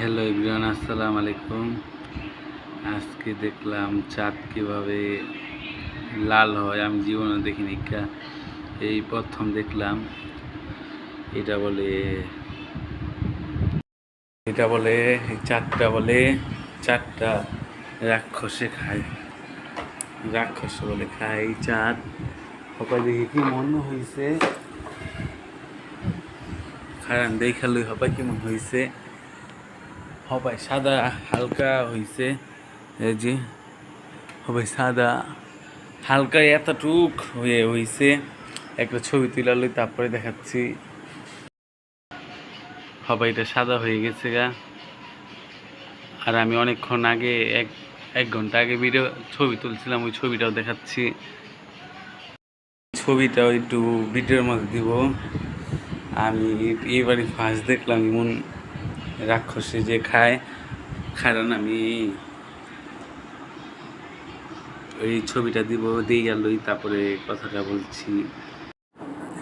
Hello Ibran আসসালামু আলাইকুম। আজকে দেখলাম চাঁদ কীভাবে লাল হয়, আমি জীবনে দেখিনি। এই প্রথম দেখলাম। এটা বলে এটা বলে চাঁদটা বলে, চাঁদটা রাক্ষসে খায়। রাক্ষস বলে খায় এই চাঁদ। সবাই দেখে কি মনে হয়েছে খারান দেখালই হবাই কেমন হয়েছে হবাই সাদা হালকা হয়েছে এই যে হবাই সাদা হালকা এতটুক হয়ে হয়েছে একটা ছবি তুলালই তারপরে দেখাচ্ছি। হবাই এটা সাদা হয়ে গেছে গা। আর আমি অনেকক্ষণ আগে, এক এক ঘণ্টা আগে ভিডিও ছবি তুলছিলাম, ওই ছবিটাও দেখাচ্ছি। ছবিটাও একটু ভিডিওর মধ্যে দিব। আমি এবারে ফার্স্ট দেখলাম এমন রাক্ষসে যে খায় কারণ আমি ওই ছবিটা দিব, দিয়ে গেলই তারপরে কথাটা বলছি।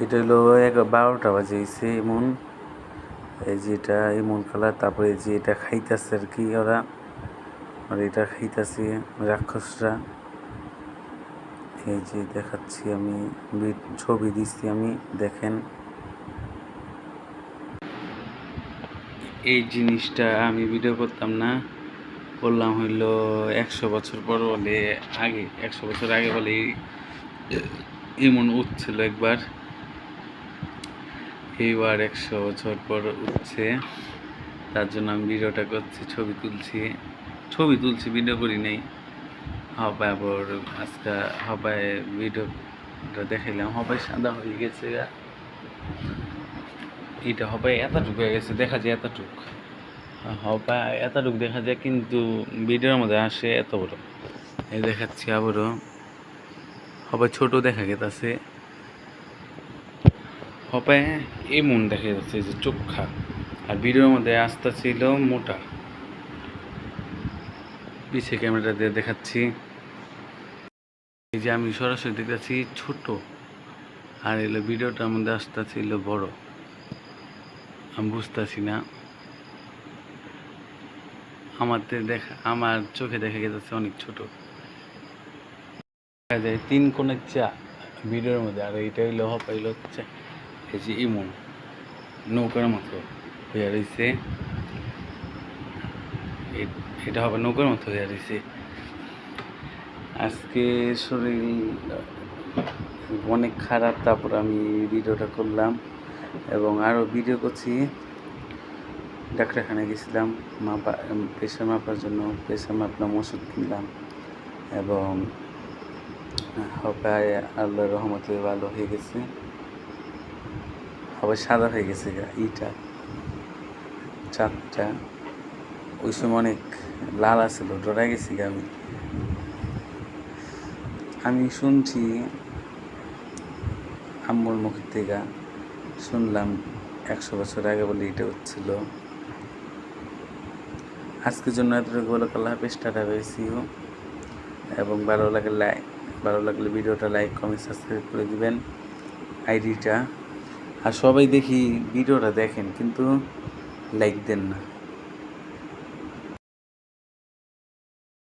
এটা হলো এক বারোটা বাজে হয়েছে এমন এই যে এটা এমন কালার তারপরে যে এটা খাইতেছে আর কি ওরা, আর এটা খাইতেছে রাক্ষসরা। এই যে দেখাচ্ছি আমি ছবি দিচ্ছি আমি, দেখেন। এই জিনিসটা আমি ভিডিও করতাম না। করলাম হইল একশো বছর পর বলে আগে, একশো বছর আগে বলে এমন উঠছিল একবার। এইবার একশো বছর পর উঠছে। তার জন্য আমি ভিডিওটা করছি, ছবি তুলছি। ছবি তুলছি ভিডিও করি নাই। হবাই আবার আজকে হবাই ভিডিওটা দেখাইলাম। হবাই সাদা হয়ে গেছে এটা হবে এতটুকু হয়ে গেছে, দেখা যায় এতটুক। হবে এতটুক দেখা যায়, কিন্তু ভিডিওর মধ্যে আসে এত বড়। এই দেখাচ্ছি আবারও। হবে ছোট দেখা গেছে হবে এমন দেখা যাচ্ছে যে চোখা। আর ভিডিওর মধ্যে আস্তা ছিল মোটা। পিছিয়ে ক্যামেরা দিয়ে দেখাচ্ছি। এই যে আমি সরাসরি দেখাচ্ছি ছোট। আর এলো ভিডিওটার মধ্যে আস্তা ছিল বড়। আমি বুঝতেছি না। আমার দেখা, আমার চোখে দেখা গেছে অনেক ছোট। দেখা যায় তিন কোণের চা ভিডিওর মধ্যে, আর এইটা হইল হপাইলো হচ্ছে এই যে ইমন। নৌকার মতো হয়ে রয়েছে এটা হবে নৌকার মতো হয়ে রয়েছে আজকে শরীর অনেক খারাপ, তারপর আমি ভিডিওটা করলাম। এবং আরও ভিডিও করছি। ডাক্তারখানায় গেছিলাম, মাপা প্রেশার মাপার জন্য প্রেশার মাপলাম, ওষুধ কিনলাম এবং হপায় আল্লাহর রহমতে ভালো হয়ে গেছে। আবার সাদা হয়ে গেছে ইটা। চারটা ওই সময় অনেক লাল আছিল ডরা গেছি আমি। আমি শুনছি আম্মুর মুখের থেকে শুনলাম একশো বছর আগে বলে এটা হচ্ছিল। আজকের জন্য এতটুকু বলে কাল্লা হাফিজ, টাটা পেয়েছিও এবং ভালো লাগে লাইক ভালো লাগলে ভিডিওটা লাইক কমেন্ট সাবস্ক্রাইব করে দিবেন, আইডিটা। আর সবাই দেখি, ভিডিওটা দেখেন, কিন্তু লাইক দেন না।